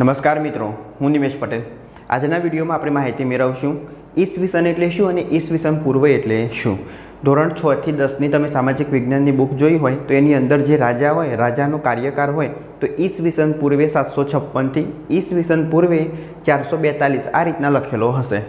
નમસ્કાર મિત્રો, હું નિમેશ પટેલ. આજના વિડીયોમાં આપણે માહિતી મેળવશું ઈસવીસન એટલે શું અને ઈસવીસન પૂર્વ એટલે શું? ધોરણ છ થી દસની તમે સામાજિક વિજ્ઞાનની બુક જોઈ હોય, તો એની અંદર જે રાજા હોય, રાજાનો કાર્યકાળ હોય, તો ઈસવીસન પૂર્વે સાતસો છપ્પનથી ઈસવીસન પૂર્વે ચારસો બેતાલીસ આ રીતના લખેલો હશે.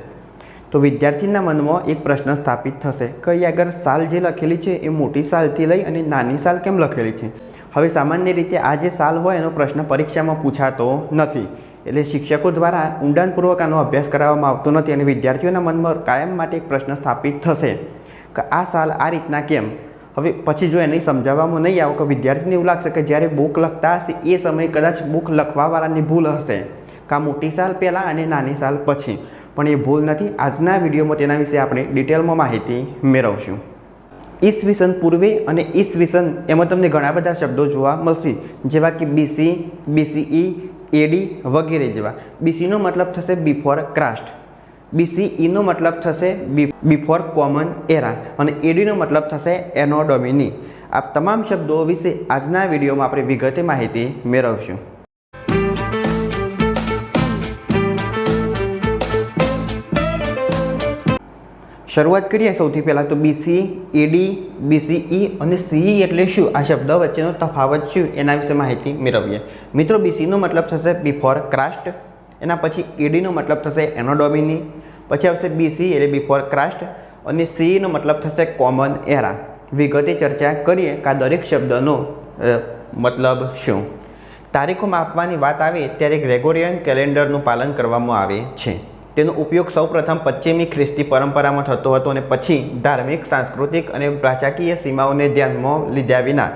તો વિદ્યાર્થીના મનમાં એક પ્રશ્ન સ્થાપિત થશે કે આગળ સાલ જે લખેલી છે એ મોટી સાલથી લઈ અને નાની સાલ કેમ લખેલી છે? હવે સામાન્ય રીતે આ જે સાલ હોય એનો પ્રશ્ન પરીક્ષામાં પૂછાતો નથી. એટલે શિક્ષકો દ્વારા ઊંડાણપૂર્વક આનો અભ્યાસ કરાવવામાં આવતો નથી અને વિદ્યાર્થીઓના મનમાં કાયમ માટે એક પ્રશ્ન સ્થાપિત થશે કે આ સાલ આ રીતના કેમ? હવે પછી જો એને સમજાવવામાં નહીં આવે કે વિદ્યાર્થીને એવું લાગશે કે જ્યારે બુક લખતા હશે એ સમયે કદાચ બુક લખવાવાળાની ભૂલ હશે કાં મોટી સાલ પહેલાં અને નાની સાલ પછી. પણ એ ભૂલ નથી. આજના વિડીયોમાં તેના વિશે આપણે ડિટેલમાં માહિતી મેળવશું. ઈસવીસન પૂર્વે અને ઈસવીસન, એમાં તમને ઘણા બધા શબ્દો જોવા મળશે. જેવા કે બીસી બીસીઈ એડી વગેરે જેવા. બીસીનો મતલબ થશે બિફોર ક્રાસ્ટ બીસીઈનો મતલબ થશે બિફોર કોમન એરા અને એડીનો મતલબ થશે એનો ડોમિની આ તમામ શબ્દો વિશે આજના વિડીયોમાં આપણે વિગતે માહિતી મેળવશું. શરૂઆત કરીએ સૌથી પહેલાં તો બીસી એડી બીસીઈ અને સીઈ એટલે શું? આ શબ્દ વચ્ચેનો તફાવત શું? એના વિશે માહિતી મેળવીએ. મિત્રો બીસીનો મતલબ થશે બિફોર ક્રાસ્ટ એના પછી એડીનો મતલબ થશે એનોડોમિની પછી આવશે બીસી એટલે બિફોર ક્રાસ્ટ અને સીઈનો મતલબ થશે કોમન એરા વિગતે ચર્ચા કરીએ કે આ દરેક શબ્દનો મતલબ શું? તારીખો માપવાની વાત આવે ત્યારે ગ્રેગોરિયન કેલેન્ડરનું પાલન કરવામાં આવે છે. તેનો ઉપયોગ સૌપ્રથમ પશ્ચિમી ખ્રિસ્તી પરંપરામાં થતો હતો અને પછી ધાર્મિક, સાંસ્કૃતિક અને ભાષાકીય સીમાઓને ધ્યાનમાં લીધા વિના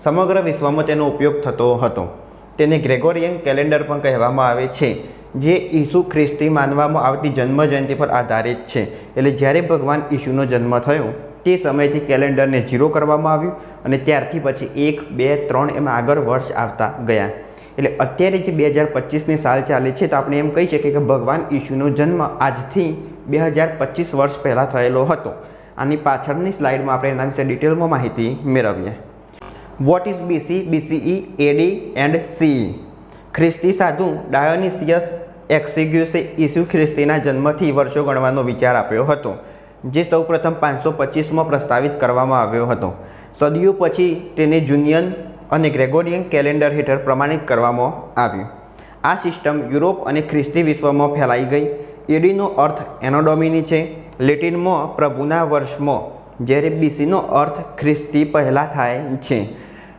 સમગ્ર વિશ્વમાં તેનો ઉપયોગ થતો હતો. તેને ગ્રેગોરિયન કેલેન્ડર પણ કહેવામાં આવે છે, જે ઈસુ ખ્રિસ્તી માનવામાં આવતી જન્મ જયંતિ પર આધારિત છે. એટલે જ્યારે ભગવાન ઈસુનો જન્મ થયો, તે સમયથી કેલેન્ડરને ઝીરો કરવામાં આવ્યું અને ત્યારથી પછી એક, બે, ત્રણ એમ આગળ વર્ષ આવતા ગયા. એટલે અત્યારે જે બે હજાર પચીસની સાલ ચાલે છે, તો આપણે એમ કહી શકીએ કે ભગવાન ઈશુનો જન્મ આજથી બે હજાર પચીસ વર્ષ પહેલાં થયેલો હતો. આની પાછળની સ્લાઇડમાં આપણે એના વિશે ડિટેલમાં માહિતી મેળવીએ. What is BC BCE AD and CE ખ્રિસ્તી સાધુ ડાયોનિસિયસ એક્સિગ્યુસે ઈસુ ખ્રિસ્તીના જન્મથી વર્ષો ગણવાનો વિચાર આપ્યો હતો, જે સૌપ્રથમ પાંચસો પચીસમાં પ્રસ્તાવિત કરવામાં આવ્યો હતો. સદીઓ પછી તેને જુનિયન અને ગ્રેગોરિયન કેલેન્ડર હેઠળ પ્રમાણિત કરવામાં આવ્યું. આ સિસ્ટમ યુરોપ અને ખ્રિસ્તી વિશ્વમાં ફેલાઈ ગઈ. એડીનો અર્થ એનોડોમિની છે. લેટિનમાં પ્રભુના વર્ષમાં, જ્યારે બીસીનો અર્થ ખ્રિસ્તી પહેલાં થાય છે.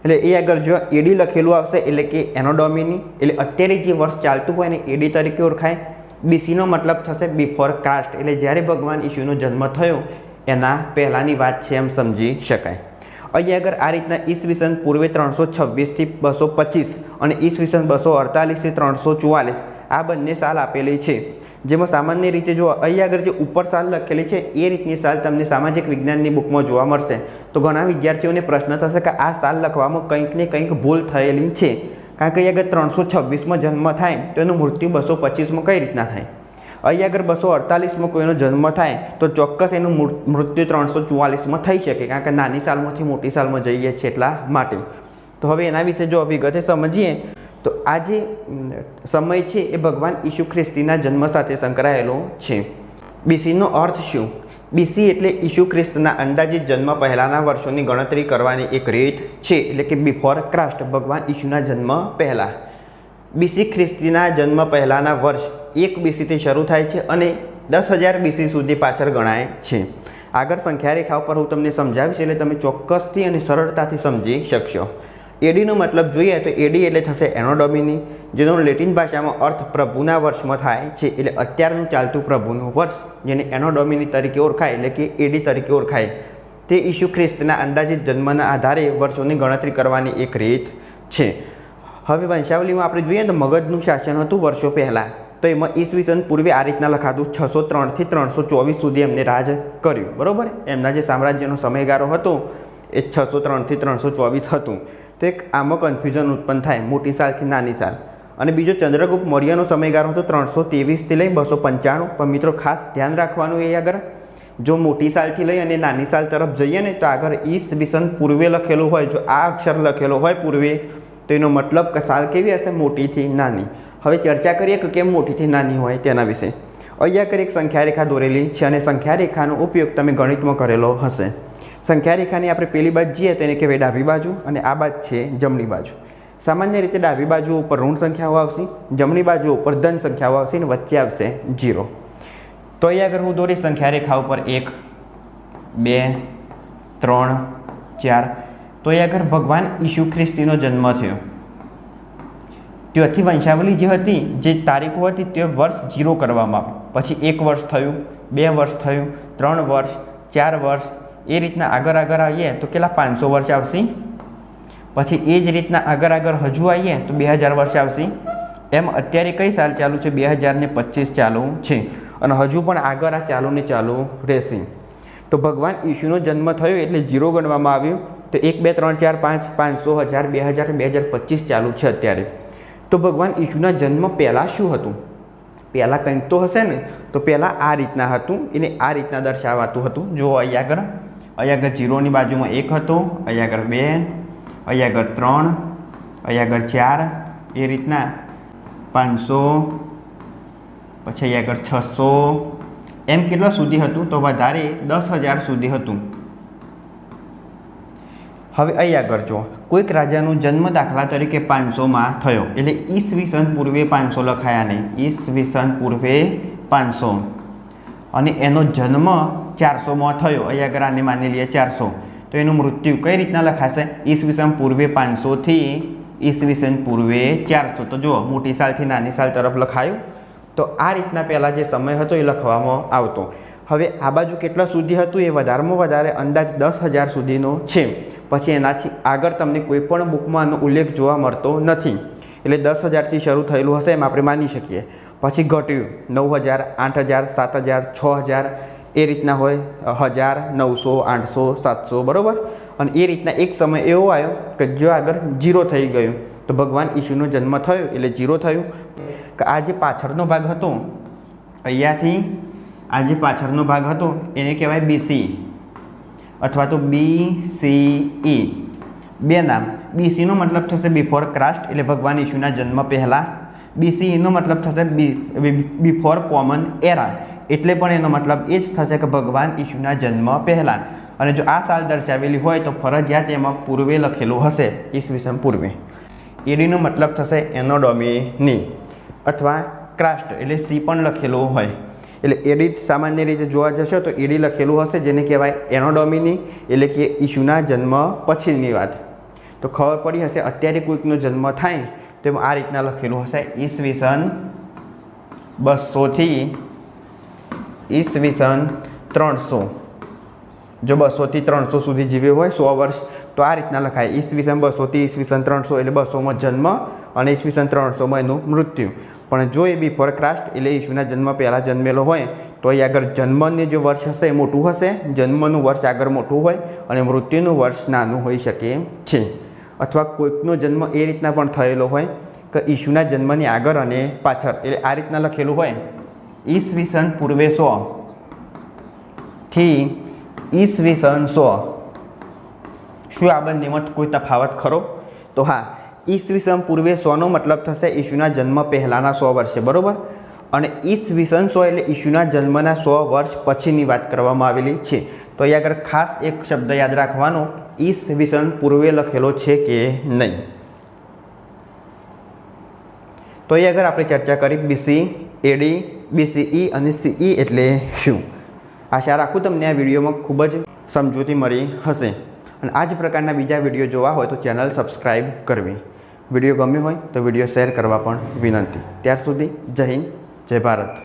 એટલે એ આગળ જો એડી લખેલું આવશે, એટલે કે એનોડોમિની, એટલે અત્યારે જે વર્ષ ચાલતું હોય એને એડી તરીકે ઓળખાય. બીસીનો મતલબ થશે બિફોર કાસ્ટ એટલે જ્યારે ભગવાન ઈશુનો જન્મ થયો, એના પહેલાંની વાત છે એમ સમજી શકાય. અહીં આગળ આ રીતના ઈસવીસન પૂર્વે ત્રણસો છવ્વીસથી બસો પચીસ અને ઈસવીસન બસો અડતાલીસથી ત્રણસો ચુવાલીસ. આ બંને સાલ આપેલી છે. જેમાં સામાન્ય રીતે જો અહીં આગળ જે ઉપર સાલ લખેલી છે, એ રીતની સાલ તમને સામાજિક વિજ્ઞાનની બુકમાં જોવા મળશે. તો ઘણા વિદ્યાર્થીઓને પ્રશ્ન થશે કે આ સાલ લખવામાં કંઈક ને કંઈક ભૂલ થયેલી છે. કારણ કે અહીં આગળ ત્રણસો છવ્વીસમાં જન્મ થાય, તો એનું મૃત્યુ બસો પચીસમાં કઈ રીતના થાય? અહીં આગળ બસો અડતાલીસમાં કોઈનો જન્મ થાય, તો ચોક્કસ એનું મૃત્યુ ત્રણસો ચુવાલીસમાં થઈ શકે, કારણ કે નાની સાલમાંથી મોટી સાલમાં જઈએ છીએ એટલા માટે. તો હવે એના વિશે જો વિગતે સમજીએ, તો આ જે સમય છે એ ભગવાન ઈસુ ખ્રિસ્તીના જન્મ સાથે સંકળાયેલો છે. બીસીનો અર્થ શું? બીસી એટલે ઈસુ ખ્રિસ્તના અંદાજિત જન્મ પહેલાંના વર્ષોની ગણતરી કરવાની એક રીત છે, એટલે કે બિફોર ક્રાસ્ટ ભગવાન ઈસુના જન્મ પહેલાં. બીસી ખ્રિસ્તીના જન્મ પહેલાંના વર્ષ એક બીસીથી શરૂ થાય છે અને દસ હજાર બીસી સુધી પાછળ ગણાય છે. આગળ સંખ્યા રેખા ઉપર હું તમને સમજાવીશ એટલે તમે ચોક્કસથી અને સરળતાથી સમજી શકશો. એડીનો મતલબ જોઈએ તો એડી એટલે થશે એનોડોમિની, જેનો લેટિન ભાષામાં અર્થ પ્રભુના વર્ષમાં થાય છે એટલે અત્યારનું ચાલતું પ્રભુનું વર્ષ, જેને એનોડોમિની તરીકે ઓળખાય એટલે કે એડી તરીકે ઓળખાય. તે ઈસુ ખ્રિસ્તના અંદાજિત જન્મના આધારે વર્ષોની ગણતરી કરવાની એક રીત છે. હવે વંશાવલીમાં આપણે જોઈએ તો મગજનું શાસન હતું વર્ષો પહેલાં. તો એમાં ઈસવીસન પૂર્વે આ રીતના લખાતું છસો ત્રણથી ત્રણસો ચોવીસ સુધી એમને રાજ કર્યું, બરાબર? એમના જે સામ્રાજ્યનો સમયગાળો હતો એ છસો ત્રણથી ત્રણસો ચોવીસ હતું. તો એક આમાં કન્ફ્યુઝન ઉત્પન્ન થાય, મોટી સાલથી નાની સાલ. અને બીજો ચંદ્રગુપ્ત મૌર્યનો સમયગાળો હતો ત્રણસો ત્રેવીસથી લઈ બસો પંચાણું. પણ મિત્રો, ખાસ ધ્યાન રાખવાનું એ આગળ. જો મોટી સાલથી લઈ અને નાની સાલ તરફ જઈએ ને, તો આગળ ઈસવીસન પૂર્વે લખેલું હોય, જો આ અક્ષર લખેલો હોય પૂર્વે તો એનો મતલબ કસાલ કેવી હશે? મોટીથી નાની. હવે ચર્ચા કરીએ કે કેમ મોટીથી નાની હોય તેના વિશે. અહીંયા કરી એક સંખ્યા રેખા દોરેલી છે અને સંખ્યા રેખાનો ઉપયોગ તમે ગણિતમાં કરેલો હશે. સંખ્યા રેખાની આપણે પેલી બાજુ જઈએ તો એને કહેવાય ડાબી બાજુ અને આ બાજુ છે જમણી બાજુ. સામાન્ય રીતે ડાબી બાજુ ઉપર ઋણ સંખ્યાઓ આવશે, જમણી બાજુ ઉપર ધન સંખ્યાઓ આવશે અને વચ્ચે આવશે જીરો. તો અહીંયા આગળ હું દોરીશ સંખ્યા રેખા ઉપર એક, બે, ત્રણ, ચાર. તો એ આગળ ભગવાન ઈસુ ખ્રિસ્તીનો જન્મ થયો. ત્યાંથી વંશાવલી જે હતી, જે તારીખો હતી, તે વર્ષ જીરો કરવામાં આવી. પછી એક વર્ષ થયું, બે વર્ષ થયું, ત્રણ વર્ષ, ચાર વર્ષ, એ રીતના આગળ આગળ આવીએ તો કેટલા, પાંચસો વર્ષ આવશે? પછી એ જ રીતના આગળ આગળ હજુ આવીએ તો બે હજાર વર્ષ આવશે. એમ અત્યારે કઈ સાલ ચાલુ છે? બે હજાર ને પચીસ ચાલુ છે. અને હજુ પણ આગળ આ ચાલુ ને ચાલુ રહેશે. તો ભગવાન ઈશુનો જન્મ થયો એટલે જીરો ગણવામાં આવ્યું. તો એક, બે, ત્રણ, ચાર, પાંચ પાંચસો હજાર, બે હજાર બે હજાર પચીસ ચાલુ છે અત્યારે. તો ભગવાન ઈશુના જન્મ પહેલાં શું હતું? પહેલાં કંઈક તો હશે ને, તો પહેલાં આ રીતના હતું, એને આ રીતના દર્શાવાતું હતું. જો અહીંયા આગળ અહીંયા આગળ જીરોની બાજુમાં એક હતો અહીંયા આગળ બે અહીંયા આગળ ત્રણ અહીંયા આગળ ચાર, એ રીતના પાંચસો, પછી અહીંયા આગળ છસો. એમ કેટલા સુધી હતું? તો વધારે દસ હજાર સુધી હતું. હવે અહીંયા કરજો કોઈક રાજાનો જન્મ દાખલા તરીકે પાંચસોમાં થયો. એટલે ઈસવીસન પૂર્વે પાંચસો લખાયા નહીં. ઈસવીસન પૂર્વે પાંચસો. અને એનો જન્મ ચારસોમાં થયો. અહીંયા આગળ માની લઈએ ચારસો. તો એનું મૃત્યુ કઈ રીતના લખાશે? ઈસવીસન પૂર્વે પાંચસોથી ઈસવીસન પૂર્વે ચારસો. તો જુઓ, મોટી સાલથી નાની સાલ તરફ લખાયું. તો આ રીતના પહેલાં જે સમય હતો એ લખવામાં આવતો. હવે આ બાજુ કેટલા સુધી હતું? એ વધારેમાં વધારે અંદાજ દસ હજાર સુધીનો છે. પછી એનાથી આગળ તમને કોઈ પણ બુકમાં આનો ઉલ્લેખ જોવા મળતો નથી. એટલે દસ હજારથી શરૂ થયેલું હશે એમ આપણે માની શકીએ. પછી ઘટ્યું, નવ હજાર, આઠ હજાર, સાત હજાર, છ હજાર, એ રીતના હોય, હજાર, નવસો, આઠસો, સાતસો, બરાબર? અને એ રીતના એક સમય એવો આવ્યો કે જો આગળ જીરો થઈ ગયું, તો ભગવાન ઈશુનો જન્મ થયો, એટલે જીરો થયું. કે આ જે પાછળનો ભાગ હતો, અહીંયાથી આ જે પાછળનો ભાગ હતો, એને કહેવાય બીસી. અથવા તો બી સી ઈ બે નામ. બીસીનો મતલબ થશે બિફોર ક્રાસ્ટ એટલે ભગવાન ઈશુના જન્મ પહેલાં. બીસીઈનો મતલબ થશે બી બિફોર કોમન એરા એટલે પણ એનો મતલબ એ જ થશે કે ભગવાન ઈશુના જન્મ પહેલાં. અને જો આ સાલ દર્શાવેલી હોય તો ફરજિયાત એમાં પૂર્વે લખેલું હશે. ઈસવીસન પૂર્વે. એડીનો મતલબ થશે એનોડોમીની અથવા ક્રાસ્ટ એટલે સી પણ લખેલું હોય. એટલે એડી સામાન્ય રીતે જોવા જશો તો એડી લખેલું હશે, જેને કહેવાય એનોડોમીની. એટલે કે ઈશુના જન્મ પછીની વાત. તો ખબર પડી હશે, અત્યારે કોઈકનો જન્મ થાય તેમ આ રીતના લખેલું હશે, ઈસવીસન બસોથી ઈસવીસન ત્રણસો. જો બસોથી ત્રણસો સુધી જીવ્યો હોય, સો વર્ષ, તો આ રીતના લખાય. ઈસવીસન બસોથી ઈસવીસન ત્રણસો એટલે બસોમાં જન્મ અને ઈસવીસન ત્રણસોમાં એનું મૃત્યુ. પણ જો એ બિફોર ક્રાસ્ટ એટલે ઈશુના જન્મ પહેલાં જન્મેલો હોય, તો એ આગળ જન્મને જે વર્ષ હશે એ મોટું હશે. જન્મનું વર્ષ આગળ મોટું હોય અને મૃત્યુનું વર્ષ નાનું હોઈ શકે છે. અથવા કોઈકનો જન્મ એ રીતના પણ થયેલો હોય કે ઈશુના જન્મની આગળ અને પાછળ. એટલે આ રીતના લખેલું હોય, ઈસવીસન પૂર્વે સો થી ઈસવીસન સો. શું આ બંનેમાં કોઈ તફાવત ખરો? તો હા ઈસવીસન પૂર્વે સોનો મતલબ થશે ઈશુના જન્મ પહેલાંના સો વર્ષે, બરાબર? અને ઈસવીસન સો એટલે ઈશુના જન્મના સો વર્ષ પછીની વાત કરવામાં આવેલી છે. તો અહીં આગળ ખાસ એક શબ્દ યાદ રાખવાનો, ઈસવીસન પૂર્વે લખેલો છે કે નહીં? તો અહીં આગળ આપણે ચર્ચા કરી બીસી એડી બીસીઈ અને સીઈ એટલે શું? આશા રાખું તમને આ વિડીયોમાં ખૂબ જ સમજૂતી મળી હશે. અને આ જ પ્રકારના બીજા વીડિયો જોવા હોય તો ચેનલ સબસ્ક્રાઈબ કરવી. વીડિયો ગમ્યો હોય તો વીડિયો શેર કરવા પણ વિનંતી. ત્યાર સુધી જય હિન્દ, જય ભારત.